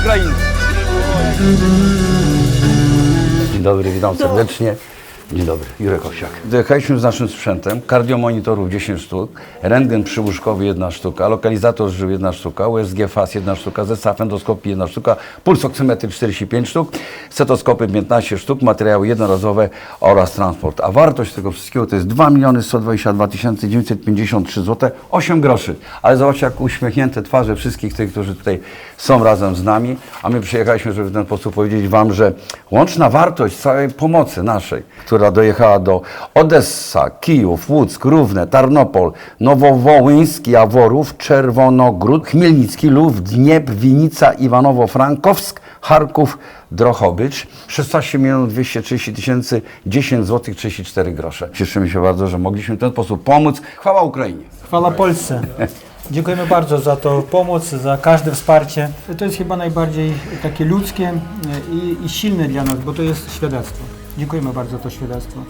Ukrainy. Dzień dobry, witam serdecznie. Dzień dobry, Jurek Owsiak. Dojechaliśmy z naszym sprzętem, kardiomonitorów 10 sztuk, rentgen przyłóżkowy 1 sztuka, lokalizator żył 1 sztuka, USG FAS 1 sztuka, zestaw endoskopii 1 sztuka, puls oksymetry 45 sztuk, stetoskopy 15 sztuk, materiały jednorazowe oraz transport. A wartość tego wszystkiego to jest 2 miliony 122 953 zł, 8 groszy. Ale zobaczcie, jak uśmiechnięte twarze wszystkich tych, którzy tutaj są razem z nami, a my przyjechaliśmy, żeby w ten sposób powiedzieć Wam, że łączna wartość całej pomocy naszej, która dojechała do Odessa, Kijów, Łuck, Równe, Tarnopol, Nowowołyńsk, Jaworów, Czerwonogród, Chmielnicki, Lów, Dniepr, Winica, Iwanowo-Frankowsk, Charków, Drohobycz. 16 milionów 230 tysięcy 10 zł 34 grosze. Cieszymy się bardzo, że mogliśmy w ten sposób pomóc. Chwała Ukrainie. Chwała Polsce. Dziękujemy bardzo za tą pomoc, za każde wsparcie. To jest chyba najbardziej takie ludzkie e, i, i silne dla nas, bo to jest świadectwo. Dziękujemy bardzo za to świadectwo.